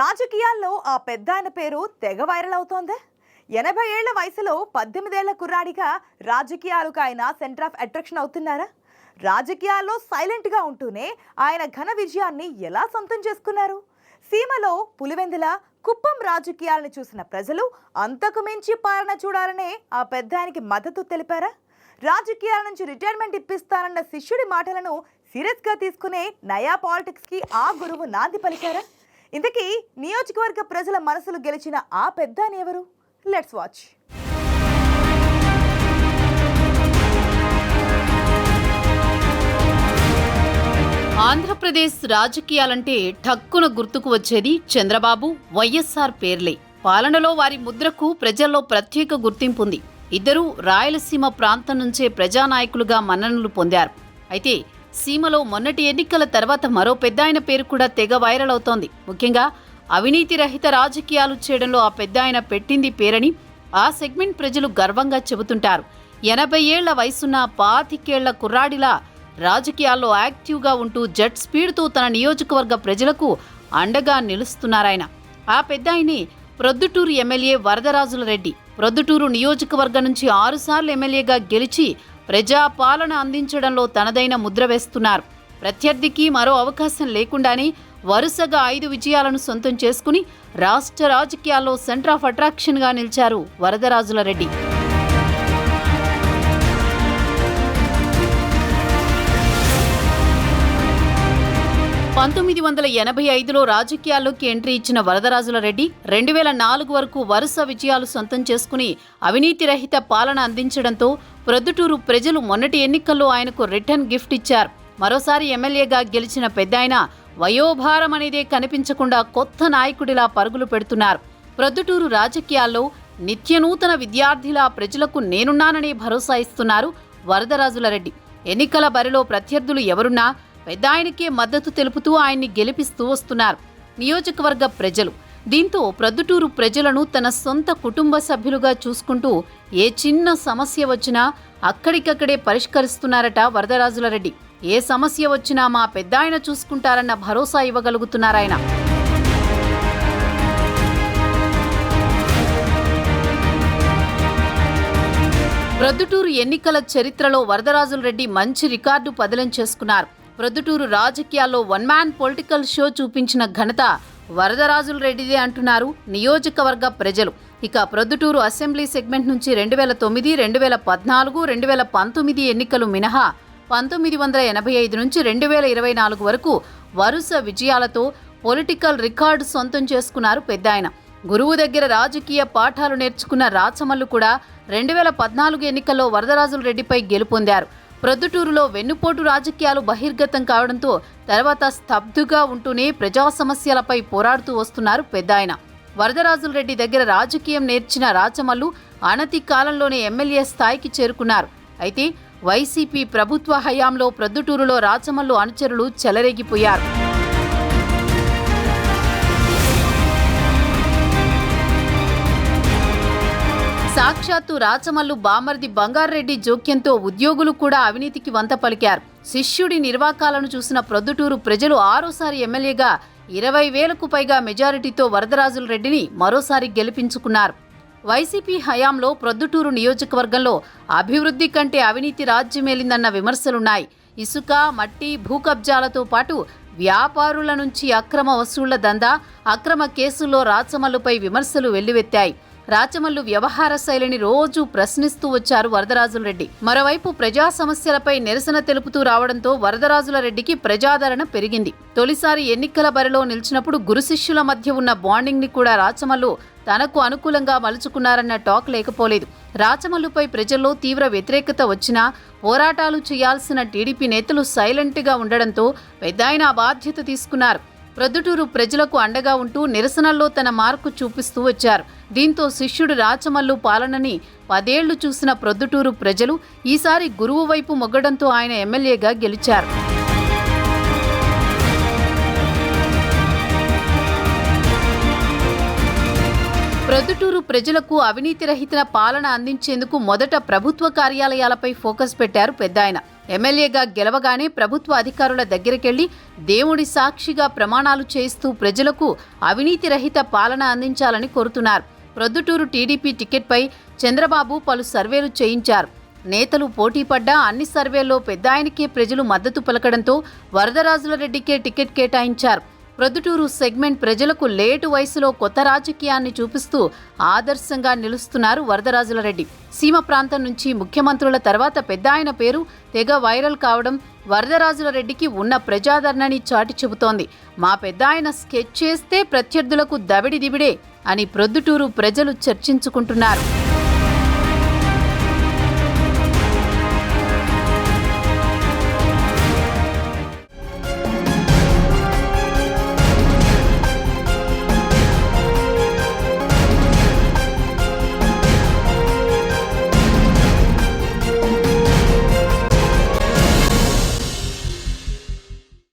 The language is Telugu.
రాజకీయాల్లో ఆ పెద్ద ఆయన పేరు తెగ వైరల్ అవుతోంది. ఎనభై ఏళ్ళ వయసులో పద్దెనిమిదేళ్ళ కుర్రాడిగా రాజకీయాలకు ఆయన సెంటర్ ఆఫ్ అట్రాక్షన్ అవుతున్నారా? రాజకీయాల్లో సైలెంట్గా ఉంటూనే ఆయన ఘన విజయాన్ని ఎలా సొంతం చేసుకున్నారు? సీమలో పులివెందుల కుప్పం రాజకీయాలను చూసిన ప్రజలు అంతకు మించి పాలన చూడాలనే ఆ పెద్ద ఆయనకి మద్దతు తెలిపారా? రాజకీయాల నుంచి రిటైర్మెంట్ ఇప్పిస్తానన్న శిష్యుడి మాటలను సీరియస్గా తీసుకునే నయా పాలిటిక్స్కి ఆ గురువు నాంది పలికారా? ఇంతకీ నియోజకవర్గ ప్రజల మనసులు గెలిచిన ఆ పెద్ద ఎవరు? లెట్స్ వాచ్ ఆంధ్రప్రదేశ్ రాజకీయాలంటే ఠక్కున గుర్తుకు వచ్చేది చంద్రబాబు వైఎస్ఆర్ పేర్లే. పాలనలో వారి ముద్రకు ప్రజల్లో ప్రత్యేక గుర్తింపు ఉంది. ఇద్దరూ రాయలసీమ ప్రాంతం నుంచే ప్రజానాయకులుగా మన్ననలు పొందారు. అయితే సీమలో మొన్నటి ఎన్నికల తర్వాత మరో పెద్దాయన పేరు కూడా తెగ వైరల్ అవుతోంది. ముఖ్యంగా అవినీతి రహిత రాజకీయాలు చేయడంలో ఆ పెద్దాయన పెట్టింది పేరని ఆ సెగ్మెంట్ ప్రజలు గర్వంగా చెబుతుంటారు. ఎనభై ఏళ్ళ వయసున్న పాతికేళ్ళ కుర్రాడిలా రాజకీయాల్లో యాక్టివ్గా ఉంటూ జెట్ స్పీడ్తో తన నియోజకవర్గ ప్రజలకు అండగా నిలుస్తున్నారాయన. ఆ పెద్దాయనే ప్రొద్దుటూరు ఎమ్మెల్యే వరదరాజుల రెడ్డి ప్రొద్దుటూరు నియోజకవర్గం నుంచి ఆరుసార్లు ఎమ్మెల్యేగా గెలిచి ప్రజా పాలన అందించడంలో తనదైన ముద్ర వేస్తున్నారు. ప్రత్యర్థికి మరో అవకాశం లేకుండానే వరుసగా ఐదు విజయాలను సొంతం చేసుకుని రాష్ట్ర రాజకీయాల్లో సెంటర్ ఆఫ్ అట్రాక్షన్గా నిలిచారు వరదరాజుల రెడ్డి. పంతొమ్మిది వందల ఎనభై ఐదులో రాజకీయాల్లోకి ఎంట్రీ ఇచ్చిన వరదరాజుల రెడ్డి రెండు వేల నాలుగు వరకు వరుస విజయాలు సొంతం చేసుకుని అవినీతి రహిత పాలన అందించడంతో ప్రొద్దుటూరు ప్రజలు మొన్నటి ఎన్నికల్లో ఆయనకు రిటర్న్ గిఫ్ట్ ఇచ్చారు. మరోసారి ఎమ్మెల్యేగా గెలిచిన పెద్దాయన వయోభారం అనేదే కనిపించకుండా కొత్త నాయకుడిలా పరుగులు పెడుతున్నారు. ప్రొద్దుటూరు రాజకీయాల్లో నిత్యనూతన విద్యార్థిలా ప్రజలకు నేనున్నాననే భరోసా ఇస్తున్నారు వరదరాజుల రెడ్డి. ఎన్నికల బరిలో ప్రత్యర్థులు ఎవరున్నా పెద్ద ఆయనకే మద్దతు తెలుపుతూ ఆయన్ని గెలిపిస్తూ వస్తున్నారు. నియోజకవర్గ ప్రజలు. దీంతో ప్రొద్దుటూరు ప్రజలను తన సొంత కుటుంబ సభ్యులుగా చూసుకుంటూ ఏ చిన్న సమస్య వచ్చినా అక్కడికక్కడే పరిష్కరిస్తున్నారట వరదరాజుల రెడ్డి ఏ సమస్య వచ్చినా మా పెద్ద ఆయన చూసుకుంటారన్న భరోసా ఇవ్వగలుగుతున్నారాయన ప్రొద్దుటూరు ఎన్నికల చరిత్రలో వరదరాజుల రెడ్డి మంచి రికార్డు పదిలం చేసుకున్నారు. ప్రొద్దుటూరు రాజకీయాల్లో వన్ మ్యాన్ పొలిటికల్ షో చూపించిన ఘనత వరదరాజుల రెడ్డిదే అంటున్నారు నియోజకవర్గ ప్రజలు. ఇక ప్రొద్దుటూరు అసెంబ్లీ సెగ్మెంట్ నుంచి రెండు వేల తొమ్మిది రెండు వేల పద్నాలుగు రెండు వేల పంతొమ్మిది ఎన్నికలు మినహా పంతొమ్మిది వందల ఎనభై ఐదు నుంచి రెండు వేల ఇరవై నాలుగు వరకు వరుస విజయాలతో పొలిటికల్ రికార్డు సొంతం చేసుకున్నారు పెద్దాయన. గురువు దగ్గర రాజకీయ పాఠాలు నేర్చుకున్న రాచమల్లు కూడా రెండు వేల పద్నాలుగు ఎన్నికల్లో వరదరాజుల రెడ్డిపై గెలుపొందారు. ప్రొద్దుటూరులో వెన్నుపోటు రాజకీయాలు బహిర్గతం కావడంతో తర్వాత స్తబ్దుగా ఉంటూనే ప్రజా సమస్యలపై పోరాడుతూ వస్తున్నారు పెద్దాయన. వరదరాజుల రెడ్డి దగ్గర రాజకీయం నేర్చిన రాచమల్లు అనతి కాలంలోనే ఎమ్మెల్యే స్థాయికి చేరుకున్నారు. అయితే వైసీపీ ప్రభుత్వ హయాంలో ప్రొద్దుటూరులో రాచమల్లు అనుచరులు చెలరేగిపోయారు. సాక్షాత్తు రాచమల్లు బామర్ది బంగారెడ్డి జోక్యంతో ఉద్యోగులు కూడా అవినీతికి వంత పలికారు. శిష్యుడి నిర్వాకాలను చూసిన ప్రొద్దుటూరు ప్రజలు ఆరోసారి ఎమ్మెల్యేగా ఇరవై వేలకు పైగా మెజారిటీతో వరదరాజుల రెడ్డిని మరోసారి గెలిపించుకున్నారు. వైసీపీ హయాంలో ప్రొద్దుటూరు నియోజకవర్గంలో అభివృద్ధి కంటే అవినీతి రాజ్యమేలిందన్న విమర్శలున్నాయి. ఇసుక మట్టి భూ కబ్జాలతో పాటు వ్యాపారుల నుంచి అక్రమ వసూళ్ళ దందా అక్రమ కేసుల్లో రాచమల్లుపై విమర్శలు వెల్లువెత్తాయి. రాచమల్లు వ్యవహార శైలిని రోజు ప్రశ్నిస్తూ వచ్చారు వరదరాజుల రెడ్డి. మరోవైపు ప్రజా సమస్యలపై నిరసన తెలుపుతూ రావడంతో వరదరాజుల రెడ్డికి ప్రజాదరణ పెరిగింది. తొలిసారి ఎన్నికల బరిలో నిలిచినప్పుడు గురు శిష్యుల మధ్య ఉన్న బాండింగ్ని కూడా రాచమల్లు తనకు అనుకూలంగా మలుచుకున్నారన్న టాక్ లేకపోలేదు. రాచమల్లుపై ప్రజల్లో తీవ్ర వ్యతిరేకత వచ్చినా పోరాటాలు చేయాల్సిన టీడీపీ నేతలు సైలెంట్గా ఉండడంతో పెద్దాయన ఆ బాధ్యత తీసుకున్నారు. ప్రొద్దుటూరు ప్రజలకు అండగా ఉంటూ నిరసనల్లో తన మార్కు చూపిస్తూ వచ్చారు. దీంతో శిష్యుడు రాచమల్లు పాలనని పదేళ్ళు చూసిన ప్రొద్దుటూరు ప్రజలు ఈసారి గురువు వైపు మొగ్గడంతో ఆయన ఎమ్మెల్యేగా గెలిచారు. ప్రొద్దుటూరు ప్రజలకు అవినీతి రహిత పాలన అందించేందుకు మొదట ప్రభుత్వ కార్యాలయాలపై ఫోకస్ పెట్టారు పెద్దాయన. ఎమ్మెల్యేగా గెలవగానే ప్రభుత్వ అధికారుల దగ్గరికెళ్ళి దేవుడి సాక్షిగా ప్రమాణాలు చేస్తూ ప్రజలకు అవినీతి రహిత పాలన అందించాలని కోరుతున్నారు. ప్రొద్దుటూరు టీడీపీ టికెట్పై చంద్రబాబు పలు సర్వేలు చేయించారు. నేతలు పోటీపడ్డా అన్ని సర్వేల్లో పెద్దాయనకే ప్రజలు మద్దతు పలకడంతో వరదరాజుల రెడ్డికే టికెట్ కేటాయించారు. ప్రొద్దుటూరు సెగ్మెంట్ ప్రజలకు లేటు వయసులో కొత్త రాజకీయాన్ని చూపిస్తూ ఆదర్శంగా నిలుస్తున్నారు వరదరాజుల రెడ్డి సీమ ప్రాంతం నుంచి ముఖ్యమంత్రుల తర్వాత పెద్ద ఆయన పేరు తెగ వైరల్ కావడం వరదరాజుల రెడ్డికి ఉన్న ప్రజాదరణని చాటి చెబుతోంది. మా పెద్ద ఆయన స్కెచ్ చేస్తే ప్రత్యర్థులకు దవిడి దిబిడే అని ప్రొద్దుటూరు ప్రజలు చర్చించుకుంటున్నారు.